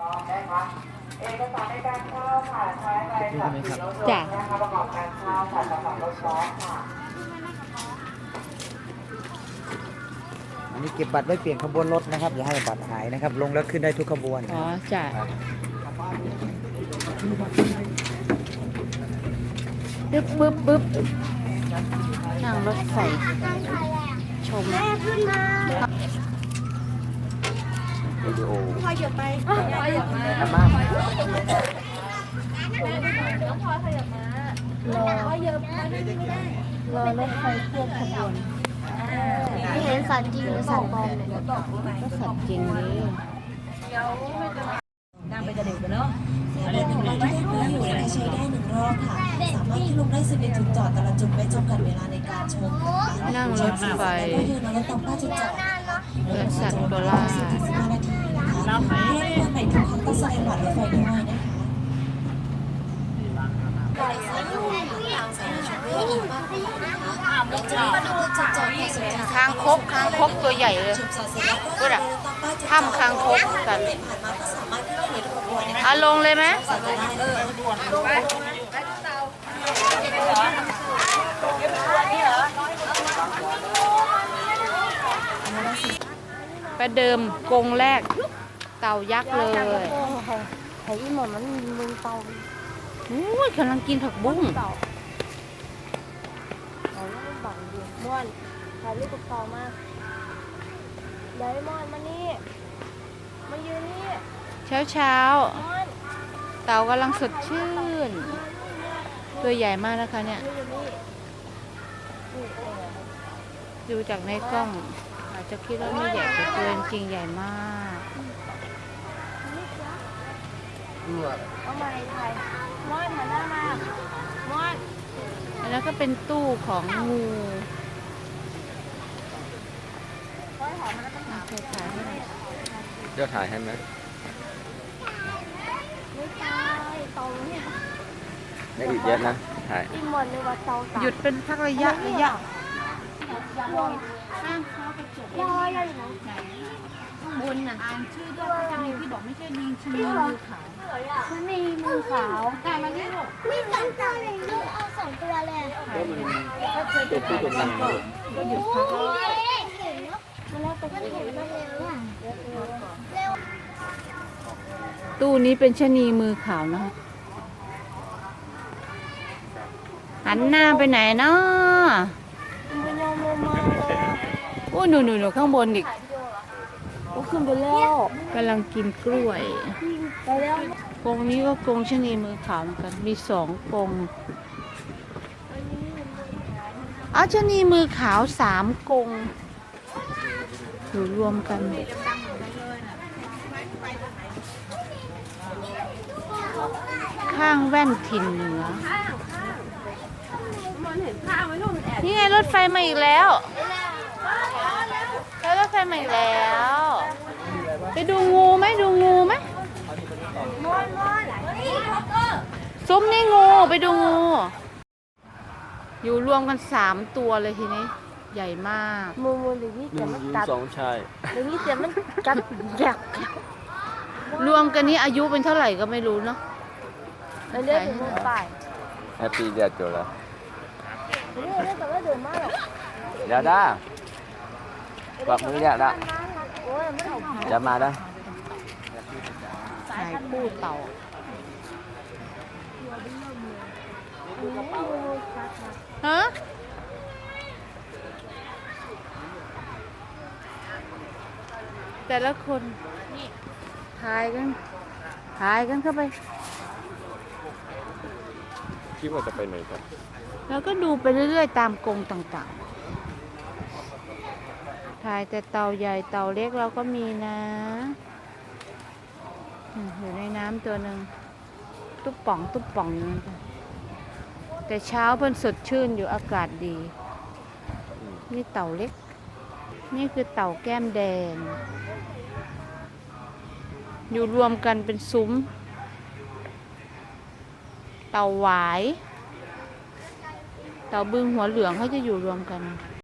นะคะเอกสารในการเข้าค่ะใช้ใบขับขี่รถยนจ้ะต์นะคะประกอบการเข้าค่ะสำหรับรถกอล์ฟค่ะอันนี้เก็บบัตรไว้เปลี่ยนขบวนรถนะครับอย่าให้บัตรหายนะครับ ลงแล้วขึ้นได้ทุกขบวนอ๋อจ้ะปึ๊บปึ๊บปึ๊บนั่งรถไฟชม วิดีโอพอหยบไปธรรมะรอพอหยบมาไม่ได้รอรถไฟเคลื่อนขบวนไม่เห็นสัตว์จริงหรือสัตว์ปลอมเนี่ยก็สัตว์จริงเลยแต่หนึ่งใบที่ได้มาอยู่นะคะใช้ได้หนึ่งรอบค่ะ สามารถที่ลงได้11จุดจอดแต่ละจุดไม่จำกัดเวลาในการชมนั่งรถไฟแล้วก็ยืนรถตามป้าจุดจอด เพื่อนสัตว์โคราช15นาทีนะคะเพื่อเมื่อไหร่ทุกครั้งต้องแสดงบัตรรถไฟด้วยนะคามสายชมเพื่ออีกมนะคะเราจะมีจุดจอดที่สนใจคางคกคางคกตัวใหญ่เลยชมสายเสร็จแล้วก็แบบเดินตามป้ายจุดจอดถ้ำคางคกกันผ่านมาก็สามอะลงเลยไหม สามารถได้เลยประเดิมกรงแรก เต่ายักษ์เลยไอ้อีหมอนมันมีมึงเตาโอ้ยกำลังกินผักบุ้งเต่าเอาลูกบังดิม่วนถ่ายรูปกับเต่ามาไดมอนมานี่มายืนนี่เช้าเช้าๆมอนเต่ากำลังสดชื่น ตัวใหญ่มากนะคะเนี่ยยืนนี่นี่เองดูจากในกล้อง อาจจะคิดว่าไม่ใหญ่แต่ตัวจริงใหญ่มากเอามาในไทยมอนหันหน้ามามอนแล้วก็เป็นตู้ของงูอะเคยถ่ายให้หน่อยเดี๋ยวถ่ายให้ไหมไม่ตายต่าเนี่ยได้อีกเยอะนะถ่ายอีหมอนนึกว่าเตาตายหยุดเป็นพักระยะระยะล อยอะไรนะบนน่ะอ่านชื่อด้วยจำเลยที่บอกไม่ใช่ลิงชื่อมือขาวมันมีมือขาวแต่มาที่ลูกมีสองตัวเลยลูกเอาสองตัวเลยเป็นตู้ตรงนั้นก็หยุดพักมันแล้วแต่ก็เห็นมาแล้วอะตู้นี้เป็นชะนีมือขาวนะคะหันหน้าไปไหนเนาะ อ้หนูหนูหนูข้างบนอีกก็ขึ้นไปแล้วกำลังกินกล้วยไปแล้วกรงนี้ก็กรงชะนีมือขาวเหมือนกัน มีสองกรงอ๋อชะนีมือขาวสามกรงอยู่รวมกัน ข้างแว่นถิ่นเหนือนี่ไงรถไฟมาอีกแล้ว แล้วรถไฟมาอีกแล้ว ไปดูงูไหมดูงูไหมซุ้มนี่งูไปดูงู อยู่รวมกันสามตัวเลยทีนี้ ใหญ่มากมือมือหรือนี่แต่มันกัดสองชายหรือนี่แต่มันกัดแยกรวมกันนี้อายุเป็นเท่าไหร่ก็ไม่รู้เนาะแล้วเลือดถึงมือป่ายแฮปปี้เดียดจุแล้วเลือดเลือดแต่ว่าเดินมากหรอก เดี๋ยวได้ กวักมือเนี่ยได้โอ้ยมันเอาจะมาได้สายคู่เต่าฮะแต่ละคนถ่ายกันถ่ายกันเข้าไป คิดว่าจะไปไหนกันแล้วก็ดูไปเรื่อยๆ ตามกรงต่างๆถ่ายแต่เต่าใหญ่เต่าเล็กเราก็มีนะอยู่ในน้ำตัวหนึ่งตุ๊บป่องตุ๊บป่องอยู่นั่นแต่เช้าเพิ่นสดชื่นอยู่อากาศดี นี่เต่าเล็ก นี่คือเต่าแก้มแดง อยู่รวมกันเป็นซุ้ม เต่าหวาย เต่าบึงหัวเหลืองเขาจะอยู่รวมกัน